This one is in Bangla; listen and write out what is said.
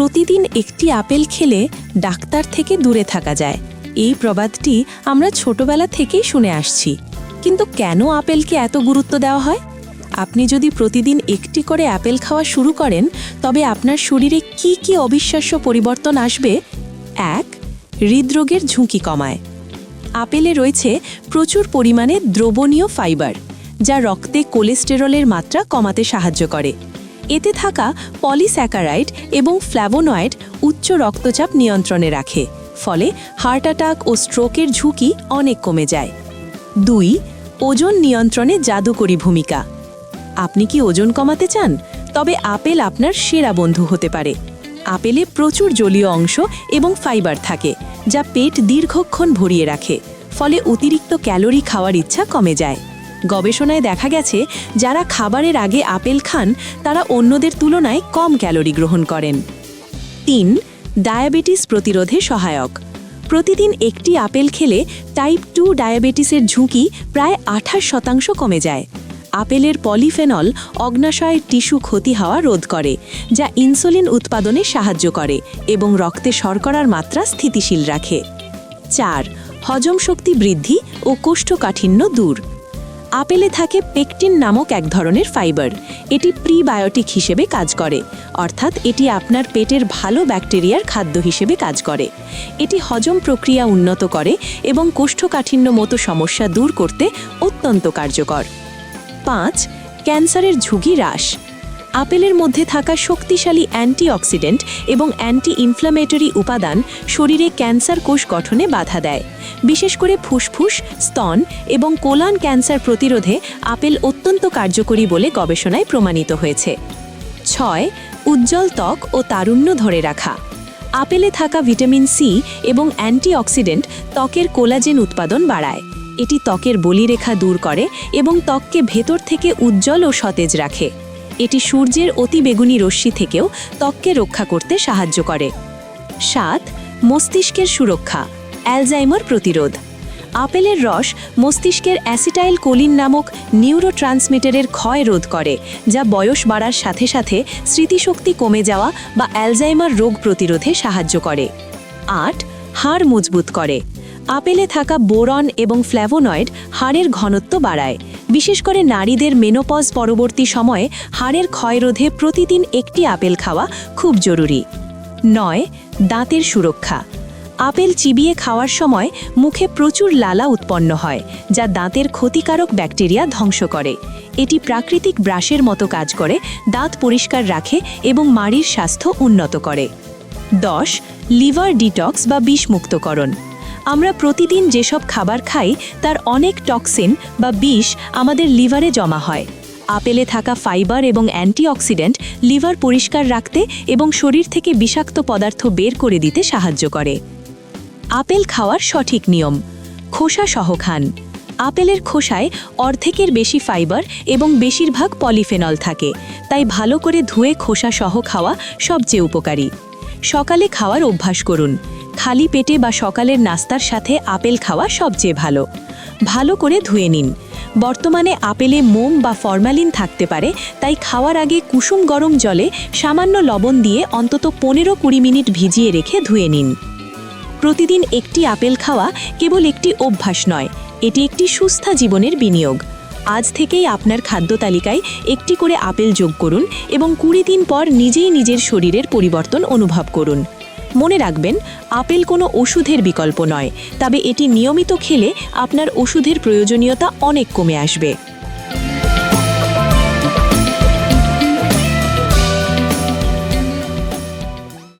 প্রতিদিন একটি আপেল খেলে ডাক্তার থেকে দূরে থাকা যায়। এই প্রবাদটি আমরা ছোটবেলা থেকেই শুনে আসছি। কিন্তু কেন আপেলকে এত গুরুত্ব দেওয়া হয়? আপনি যদি প্রতিদিন একটি করে আপেল খাওয়া শুরু করেন, তবে আপনার শরীরে কি কি অবিশ্বাস্য পরিবর্তন আসবে? এক, হৃদরোগের ঝুঁকি কমায়। আপেলে রয়েছে প্রচুর পরিমাণে দ্রবণীয় ফাইবার, যা রক্তে কোলেস্টেরলের মাত্রা কমাতে সাহায্য করে। এতে থাকা পলিস্যাকারাইড এবং ফ্ল্যাভোনয়েড উচ্চ রক্তচাপ নিয়ন্ত্রণে রাখে, ফলে হার্ট অ্যাটাক ও স্ট্রোকের ঝুঁকি অনেক কমে যায়। দুই, ওজন নিয়ন্ত্রণে জাদুকরী ভূমিকা। আপনি কি ওজন কমাতে চান? তবে আপেল আপনার সেরা বন্ধু হতে পারে। আপেলে প্রচুর জলীয় অংশ এবং ফাইবার থাকে, যা পেট দীর্ঘক্ষণ ভরিয়ে রাখে, ফলে অতিরিক্ত ক্যালোরি খাওয়ার ইচ্ছা কমে যায়। গবেষণায় দেখা গেছে, যারা খাবারের আগে আপেল খান, তারা অন্যদের তুলনায় কম ক্যালোরি গ্রহণ করেন। তিন, ডায়াবেটিস প্রতিরোধে সহায়ক। প্রতিদিন একটি আপেল খেলে টাইপ টু ডায়াবেটিসের ঝুঁকি প্রায় আঠাশ শতাংশ কমে যায়। আপেলের পলিফেনল অগ্নাশয়ের টিস্যু ক্ষতি হওয়া রোধ করে, যা ইনসুলিন উৎপাদনে সাহায্য করে এবং রক্তে শর্করার মাত্রা স্থিতিশীল রাখে। চার, হজম শক্তি বৃদ্ধি ও কোষ্ঠকাঠিন্য দূর। আপেলে থাকে পেকটিন নামক এক ধরনের ফাইবার। এটি প্রিবায়োটিক হিসেবে কাজ করে। অর্থাৎ এটি আপনার পেটের ভালো ব্যাকটেরিয়ার খাদ্য হিসেবে কাজ করে। এটি হজম প্রক্রিয়া উন্নত করে এবং কোষ্ঠকাঠিন্য মতো সমস্যা দূর করতে অত্যন্ত কার্যকর। পাঁচ, ক্যান্সারের ঝুঁকি হ্রাস। আপেলের মধ্যে থাকা শক্তিশালী অ্যান্টিঅক্সিডেন্ট এবং অ্যান্টি ইনফ্লামেটরি উপাদান শরীরে ক্যান্সার কোষ গঠনে বাধা দেয়। বিশেষ করে ফুসফুস, স্তন এবং কোলান ক্যান্সার প্রতিরোধে আপেল অত্যন্ত কার্যকরী বলে গবেষণায় প্রমাণিত হয়েছে। ছয়, উজ্জ্বল ত্বক ও তারুণ্য ধরে রাখা। আপেলে থাকা ভিটামিন সি এবং অ্যান্টিঅক্সিডেন্ট ত্বকের কোলাজেন উৎপাদন বাড়ায়। এটি ত্বকের বলিরেখা দূর করে এবং ত্বককে ভেতর থেকে উজ্জ্বল ও সতেজ রাখে। এটি সূর্যের অতিবেগুনি রশ্মি থেকেও ত্বককে রক্ষা করতে সাহায্য করে। সাত, মস্তিষ্কের সুরক্ষা। অ্যালজাইমার প্রতিরোধ। আপেলের রস মস্তিষ্কের অ্যাসিটাইল কোলিন নামক নিউরোট্রান্সমিটারের ক্ষয় রোধ করে, যা বয়স বাড়ার সাথে সাথে স্মৃতিশক্তি কমে যাওয়া বা অ্যালজাইমার রোগ প্রতিরোধে সাহায্য করে। আট, হাড় মজবুত করে। আপেলে থাকা বোরন এবং ফ্ল্যাভোনয়েড হাড়ের ঘনত্ব বাড়ায়। বিশেষ করে নারীদের মেনোপজ পরবর্তী সময়ে হাড়ের ক্ষয়রোধে প্রতিদিন একটি আপেল খাওয়া খুব জরুরি। নয়, দাঁতের সুরক্ষা। আপেল চিবিয়ে খাওয়ার সময় মুখে প্রচুর লালা উৎপন্ন হয়, যা দাঁতের ক্ষতিকারক ব্যাকটেরিয়া ধ্বংস করে। এটি প্রাকৃতিক ব্রাশের মতো কাজ করে, দাঁত পরিষ্কার রাখে এবং মাড়ির স্বাস্থ্য উন্নত করে। দশ, লিভার ডিটক্স বা বিষমুক্তকরণ। আমরা প্রতিদিন যেসব খাবার খাই, তার অনেক টক্সিন বা বিষ আমাদের লিভারে জমা হয়। আপেলে থাকা ফাইবার এবং অ্যান্টিঅক্সিডেন্ট লিভার পরিষ্কার রাখতে এবং শরীর থেকে বিষাক্ত পদার্থ বের করে দিতে সাহায্য করে। আপেল খাওয়ার সঠিক নিয়ম। খোসা সহ খান। আপেলের খোসায় অর্ধেকের বেশি ফাইবার এবং বেশিরভাগ পলিফেনল থাকে, তাই ভালো করে ধুয়ে খোসা সহ খাওয়া সবচেয়ে উপকারী। সকালে খাওয়ার অভ্যাস করুন। খালি পেটে বা সকালের নাস্তার সাথে আপেল খাওয়া সবচেয়ে ভালো। ভালো করে ধুয়ে নিন। বর্তমানে আপেলে মোম বা ফরমালিন থাকতে পারে, তাই খাওয়ার আগে কুসুম গরম জলে সামান্য লবণ দিয়ে অন্তত পনেরো কুড়ি মিনিট ভিজিয়ে রেখে ধুয়ে নিন। প্রতিদিন একটি আপেল খাওয়া কেবল একটি অভ্যাস নয়, এটি একটি সুস্থ জীবনের বিনিয়োগ। আজ থেকেই আপনার খাদ্য তালিকায় একটি করে আপেল যোগ করুন এবং কুড়ি দিন পর নিজেই নিজের শরীরের পরিবর্তন অনুভব করুন। মনে রাখবেন, আপেল কোনো ওষুধের বিকল্প নয়, তবে এটি নিয়মিত খেলে আপনার ওষুধের প্রয়োজনীয়তা অনেক কমে আসবে।